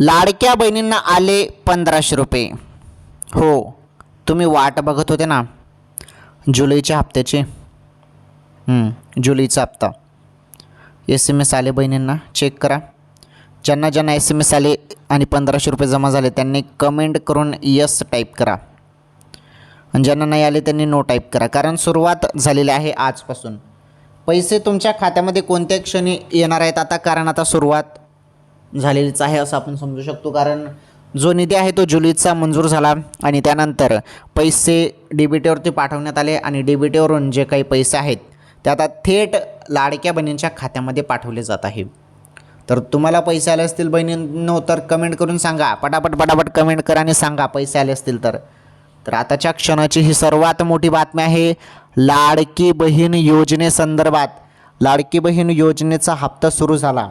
लाडक्या बहिणींना आले पंधराशे रुपये. हो तुम्ही वाट बघत होते ना? जुलैच्या हप्त्याची? जुलैचा हप्ता. एस एम एस आले बहिणींना चेक करा. ज्यांना ज्यांना एस एम एस आले आणि पंधराशे रुपये जमा झाले त्यांनी कमेंट करून यस टाईप करा. आणि ज्यांना नाही आले त्यांनी नो टाईप करा. कारण सुरुवात झालेली आहे आजपासून. पैसे तुमच्या खात्यामध्ये कोणत्या क्षणी येणार आहेत? आता कारण आता सुरुवात झालेलीच आहे असं आपण समजू शकतो. कारण जो निधी आहे तो जुलीचा मंजूर झाला आणि त्यानंतर पैसे डी बी टीवरती पाठवण्यात आले आणि डी बी टीवरून जे काही पैसे आहेत ते आता थेट लाडक्या बहिणींच्या खात्यामध्ये पाठवले जात आहे. तर तुम्हाला पैसे आले असतील बहिणींनो तर कमेंट करून सांगा. पटापट पटापट कमेंट करा आणि सांगा पैसे आले असतील तर. तर आताच्या क्षणाची ही सर्वात मोठी बातमी आहे लाडकी बहीण योजनेसंदर्भात लाडकी बहीण योजनेचा हप्ता सुरू झाला.